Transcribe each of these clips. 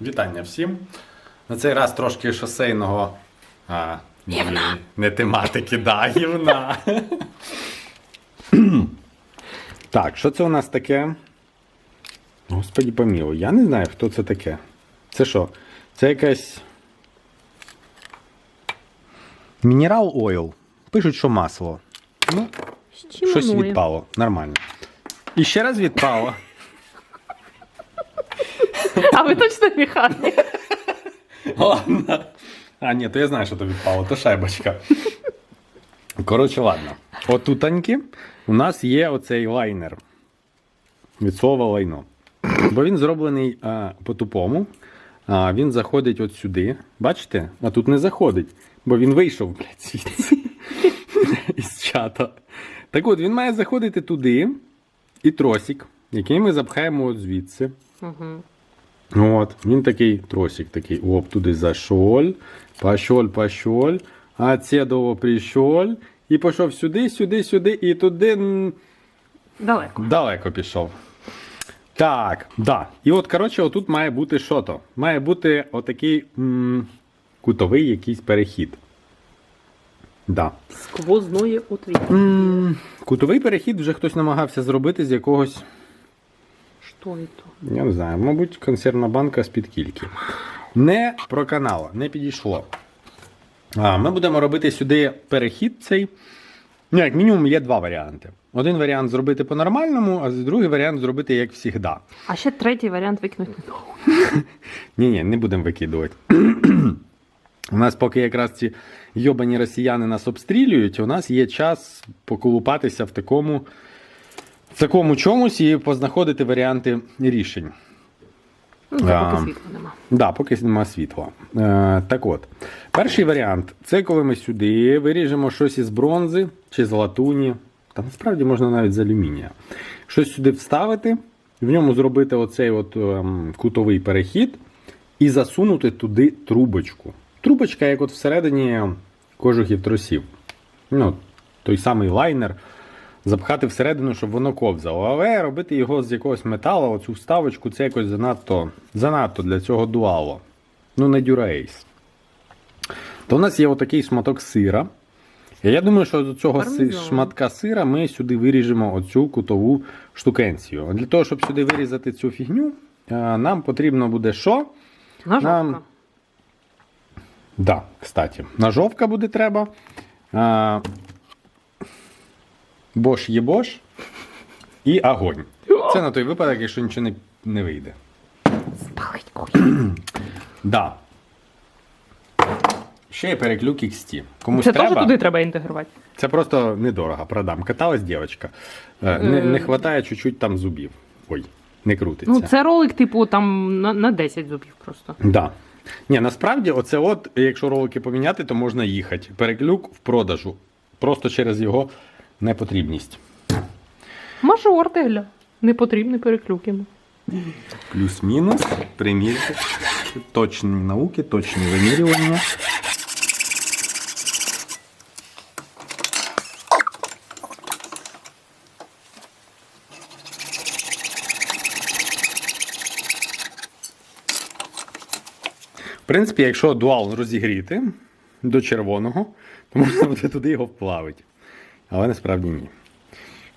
Вітання всім. На цей раз трошки шосейного. А, гівна. Не тематики, да, гівна. так, що це у нас таке? Господі помілуй, я не знаю, хто це таке. Це що? Це якась. Мінерал ойл. Пишуть, що масло. Ну, щось Щось відпало. Нормально. І ще раз відпало. А ви точно механік? Ладно. А, ні, то я знаю, що то відпало, то шайбочка. Коротше, ладно. Отутаньки у нас є оцей лайнер. Від слова лайно. Бо він зроблений а, по-тупому. А, він заходить от сюди. Бачите? А тут не заходить, бо він вийшов, блядь, звідси. Із чата. Так от, він має заходити туди і тросик, який ми запхаємо от звідси. Угу. От, він такий тросик такий. Оп, туди зашоль, пошоль, пошоль, отсідово прийшоль. І пішов сюди, сюди, сюди, і туди Далеко. далеко пішов. Так, да. І от, коротше, отут має бути що то? Має бути отакий м, кутовий якийсь перехід. Да. Сквозної отвіт. Кутовий перехід вже хтось намагався зробити з якогось Що це? Я не знаю, мабуть, консервна банка з-під кільки. Не проканало, не підійшло. А, ми будемо робити сюди перехід цей. Ну, як мінімум, є два варіанти. Один варіант зробити по-нормальному, а другий варіант зробити як завжди. А ще третій варіант викинути. Ні, ні, не будемо викидувати. У нас, поки якраз ці йобані росіяни нас обстрілюють, у нас є час поколупатися в такому, в такому чомусь і познаходити варіанти рішень. Ну, А. поки світла нема. Да, поки нема світла. Е, так от, перший варіант це коли ми сюди виріжемо щось із бронзи чи з латуні. Та насправді можна навіть з алюмінія. Щось сюди вставити, в ньому зробити оцей от, ем, кутовий перехід і засунути туди трубочку. Трубочка, як от всередині кожухів тросів. Ну, той самий лайнер. Запхати всередину, щоб воно ковзало. Але робити його з якогось металу, оцю вставочку, це якось занадто, занадто для цього дуало. Ну, не дюраейс. То у нас є отакий шматок сира. І я думаю, що з цього Пармезан. шматка сира ми сюди виріжемо оцю кутову штукенцію. Для того, щоб сюди вирізати цю фігню, е, нам потрібно буде що? Ножовка. Нам- Да, кстати, ножовка буде треба. Бош є бош і огонь. Це на той випадок, якщо нічого не, не вийде. Спалить кухню. Да. Ще є переклюк XT. Комусь Це треба. теж туди треба інтегрувати. Це просто недорого продам. Каталась дівчинка. Е, Не, не Е. хватає чуть-чуть там зубів. Ой, не крутиться. Ну, це ролик, типу, там на, на 10 зубів просто. Да. Ні, насправді, оце от, якщо ролики поміняти, то можна їхати. Переклюк в продажу. Просто через його непотрібність. Мажор тегля. Не потрібні переклюки. Плюс-мінус, примірки, точні науки, точні вимірювання. В принципі, якщо дуал розігріти до червоного, то можна буде туди його вплавити. Але насправді ні.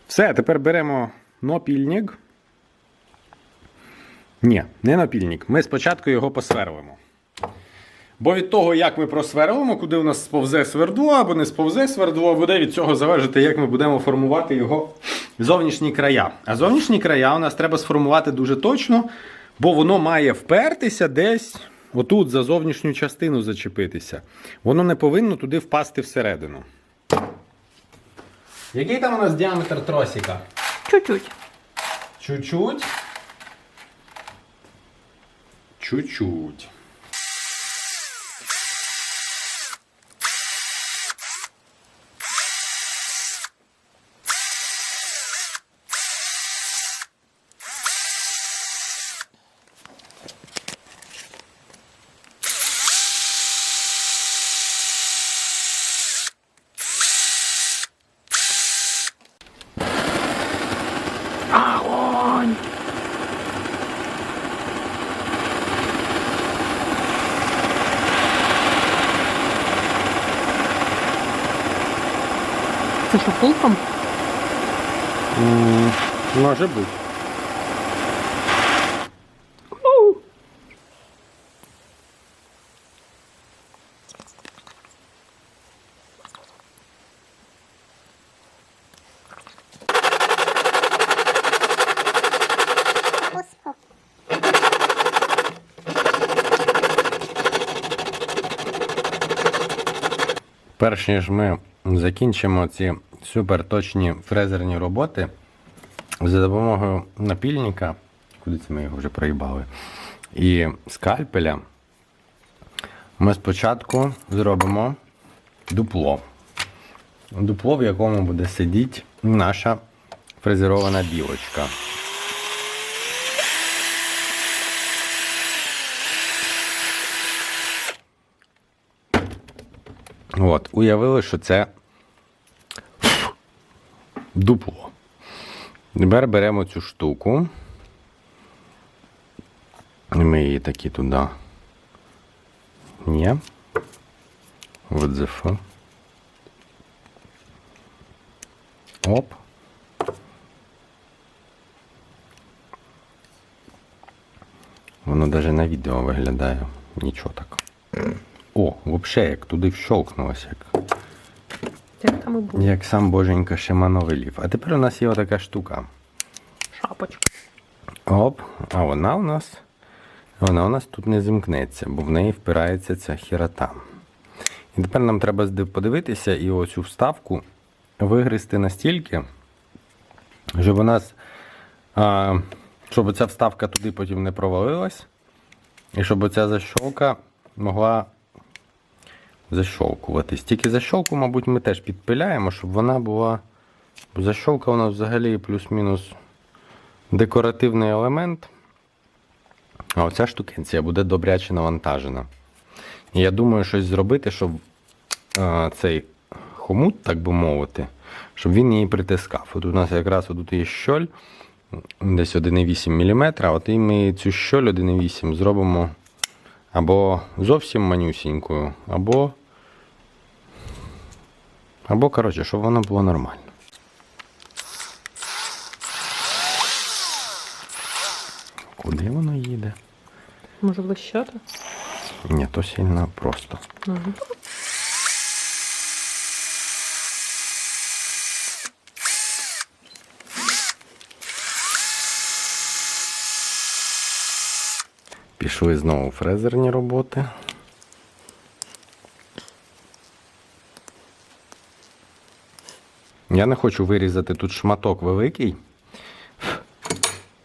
Все, тепер беремо напільник. Ні, не напільник. Ми спочатку його посверлимо. Бо від того, як ми просверлимо, куди у нас сповзе свердло або не сповзе свердло, буде від цього залежати, як ми будемо формувати його зовнішні края. А зовнішні края у нас треба сформувати дуже точно, бо воно має впертися десь отут за зовнішню частину зачепитися. Воно не повинно туди впасти всередину. Який там у нас діаметр тросика? Чуть-чуть. Чуть-чуть. Чуть-чуть. Огонь! Це що, фулком? М, Може бути. Перш ніж ми закінчимо ці суперточні фрезерні роботи за допомогою напільника, куди це ми його вже проїбали, і скальпеля, ми спочатку зробимо дупло. Дупло, в якому буде сидіти наша фрезерована білочка. От, уявили, що це дупло. Тепер беремо цю штуку. Ми її такі туди. Ні. Вот fuck. Оп. Воно навіть на відео виглядає. Нічого так. О, взагалі, як туди вщолкнулося, як, Як там і було? як сам боженька Шимано велів. А тепер у нас є отака штука. Шапочка. Оп, а вона у нас. Вона у нас тут не зімкнеться, бо в неї впирається ця хірота. І тепер нам треба подивитися і оцю вставку вигризти настільки, щоб у нас. А, щоб ця вставка туди потім не провалилась. І щоб оця защолка могла защолкуватись. Тільки защолку, мабуть, ми теж підпиляємо, щоб вона була. Защолка у нас взагалі плюс-мінус декоративний елемент. А оця штукенція буде добряче навантажена. І я думаю, щось зробити, щоб е, цей хомут, так би мовити, щоб він її притискав. От у нас якраз тут є щоль, десь 1,8 мм, а от і ми цю щоль 1,8 зробимо або зовсім манюсінькою, або. Або, коротше, щоб воно було нормально. Куди воно їде? Може блищати? Ні, то сильно просто. Ага. Пішли знову фрезерні роботи. Я не хочу вирізати тут шматок великий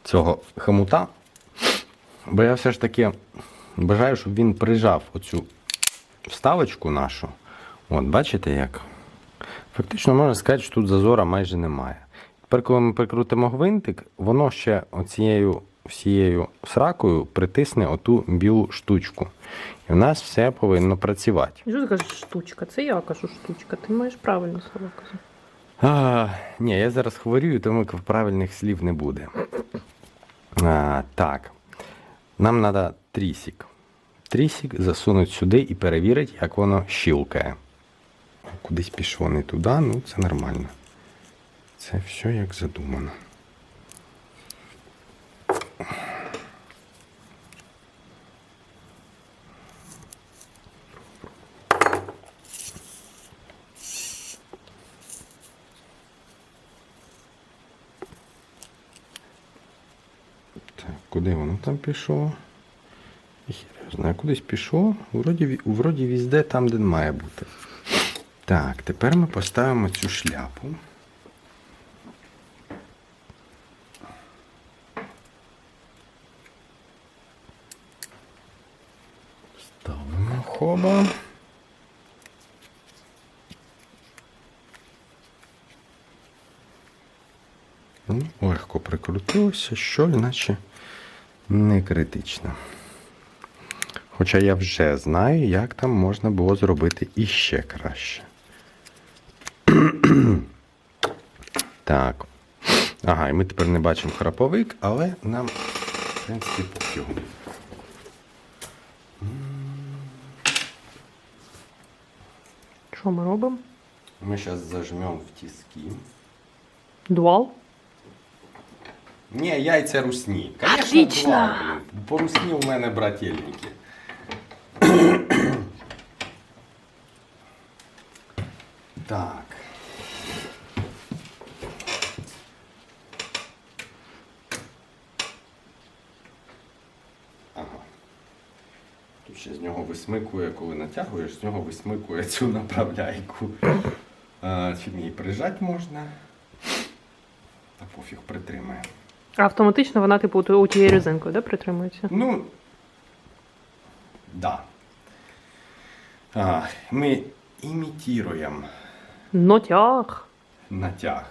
цього хомута, бо я все ж таки бажаю, щоб він прижав оцю вставочку нашу. От, бачите як? Фактично можна сказати, що тут зазора майже немає. Тепер, коли ми прикрутимо гвинтик, воно ще оцією всією сракою притисне оту білу штучку. І в нас все повинно працювати. Що ти кажеш штучка? Це я кажу штучка. Ти маєш правильно слово казати. А, ні, я зараз хворію, тому правильних слів не буде. А, так. Нам треба трісік. Трісік засунути сюди і перевірити, як воно щілкає. Кудись пішло не туди, ну це нормально. Це все як задумано. Так, куди воно там пішло? Я знаю, кудись пішло. Вроді, вроді візде там, де має бути. Так, тепер ми поставимо цю шляпу. Прикрутилося, що наче не критично. Хоча я вже знаю, як там можна було зробити іще краще. так. Ага, і ми тепер не бачимо храповик, але нам, в принципі, пофігу. Що ми робимо? Ми зараз зажмемо в тиски. Дуал? Ні, яйця русні. Конечно, Отлично. два, блін. По русні у мене брательники. так. Ага. Тут ще з нього висмикує, коли натягуєш, з нього висмикує цю направляйку. Чим її прижати можна? Та пофіг притримає. А автоматично вона, типу, у тією резинкою, да, притримується? Ну, да. А, ми імітуємо Нотяг. натяг.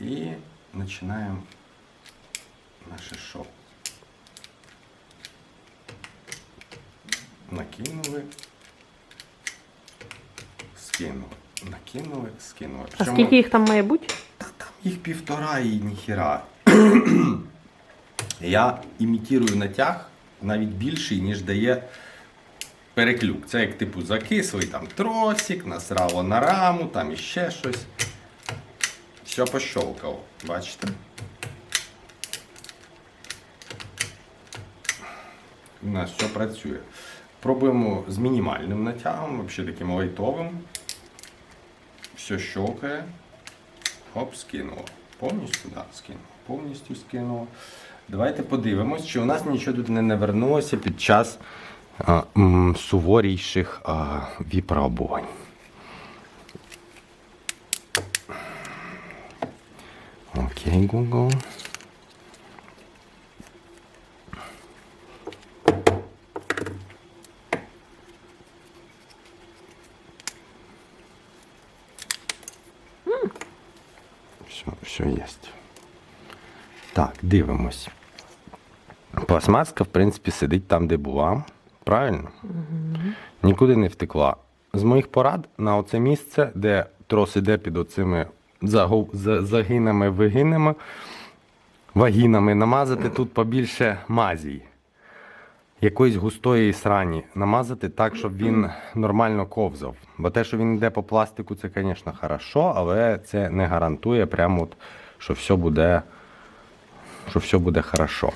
І починаємо наше шоу. Накинули. Скинули. Накинули, скинули. А Причому- скільки їх там має бути? Їх півтора і ніхіра. Я імітую натяг навіть більший, ніж дає переклюк. Це як типу закислий там тросик, насрало на раму, там іще щось. Все пощолкало, бачите? У нас все працює. Пробуємо з мінімальним натягом, взагалі таким лайтовим. Все щелкає. Хоп, скинуло. Повністю, да, скинуло. Повністю скинуло. Давайте подивимось, чи у нас нічого тут не навернулося під час а, м, суворіших а, випробувань. Окей, Google. Все, все є. Так, дивимось. Пластмаска, в принципі, сидить там, де була. Правильно? Нікуди не втекла. З моїх порад на оце місце, де трос іде під оцими загинами, вигинами, вагінами, намазати тут побільше мазій. Якоїсь густої срані намазати так, щоб він нормально ковзав. Бо те, що він йде по пластику, це, звісно, хорошо, але це не гарантує прямо, от, що все буде, що все буде хорошо.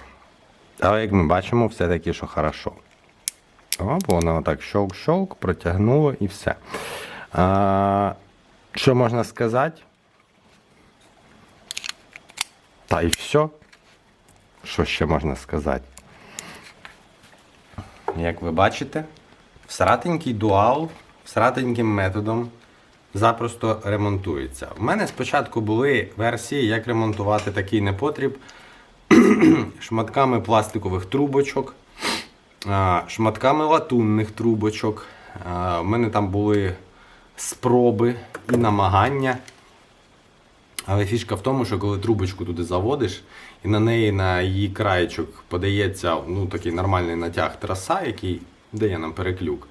Але як ми бачимо, все-таки, що хорошо. О, бо воно отак щолк-щолк, протягнуло і все. А, що можна сказати? Та й все. Що ще можна сказати? Як ви бачите, всратенький дуал всратеньким методом запросто ремонтується. У мене спочатку були версії, як ремонтувати такий непотріб шматками пластикових трубочок, шматками латунних трубочок. У мене там були спроби і намагання. Але фішка в тому, що коли трубочку туди заводиш, і на неї на її краєчок подається ну, такий нормальний натяг траса, який дає нам переклюк.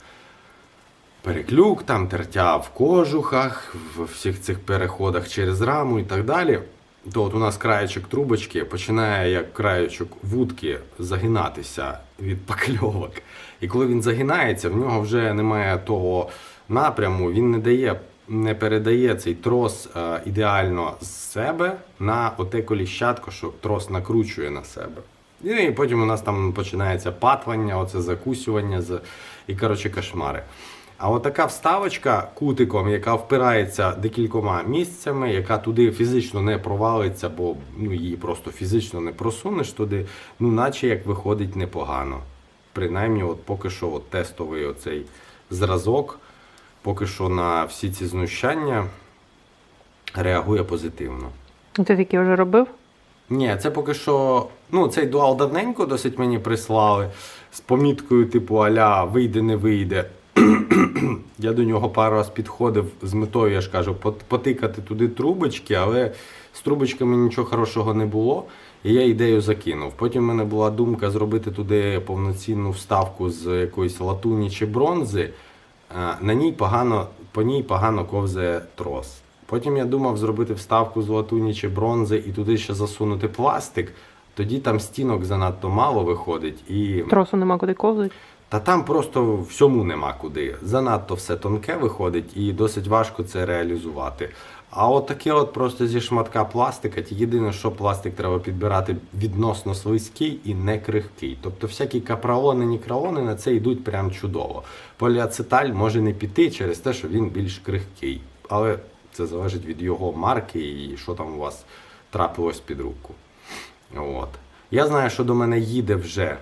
Переклюк, там тертя в кожухах, в всіх цих переходах через раму і так далі. То от у нас краєчок трубочки починає як краєчок вудки загинатися від пакльовок. І коли він загинається, в нього вже немає того напряму, він не дає, не передає цей трос е, ідеально з себе на оте коліщатко, що трос накручує на себе. І потім у нас там починається патвання, оце закусювання і коротше кошмари. А от така вставочка кутиком, яка впирається декількома місцями, яка туди фізично не провалиться, бо ну, її просто фізично не просунеш туди, ну наче як виходить непогано. Принаймні, от поки що от тестовий оцей зразок, поки що на всі ці знущання реагує позитивно. Ти такі вже робив? Ні, це поки що. Ну, цей дуал давненько досить мені прислали з поміткою, типу, аля вийде, не вийде. Я до нього пару раз підходив з метою, я ж кажу, потикати туди трубочки, але з трубочками нічого хорошого не було. І я ідею закинув. Потім в мене була думка зробити туди повноцінну вставку з якоїсь латуні чи бронзи. Е, На ній погано, по ній погано ковзає трос. Потім я думав зробити вставку з латуні чи бронзи і туди ще засунути пластик. Тоді там стінок занадто мало виходить і Тросу нема куди ковзати. Та там просто всьому нема куди. Занадто все тонке виходить і досить важко це реалізувати. А от таке от просто зі шматка пластика, єдине, що пластик треба підбирати відносно слизький і не крихкий. Тобто всякі капролони, нікралони на це йдуть прям чудово. Поліацеталь може не піти через те, що він більш крихкий. Але це залежить від його марки і що там у вас трапилось під руку. От. Я знаю, що до мене їде вже.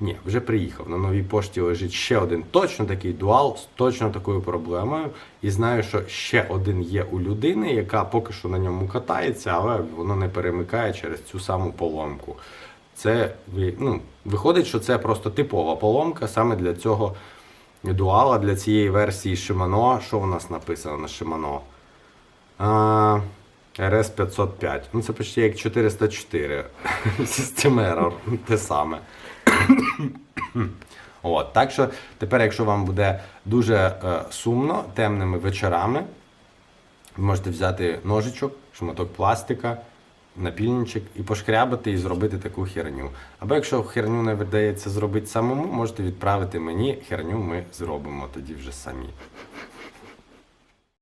Ні, вже приїхав. На новій пошті лежить ще один точно такий дуал з точно такою проблемою. І знаю, що ще один є у людини, яка поки що на ньому катається, але воно не перемикає через цю саму поломку. Це ну, виходить, що це просто типова поломка саме для цього дуала, для цієї версії Shimano. Що у нас написано на Shimano? А, RS 505. Ну це почти як 404. System те саме. От, так що тепер, якщо вам буде дуже е, сумно темними вечорами, ви можете взяти ножичок, шматок пластика, напільничок і пошкрябати і зробити таку херню. Або якщо херню не вдається зробити самому, можете відправити мені, херню ми зробимо тоді вже самі.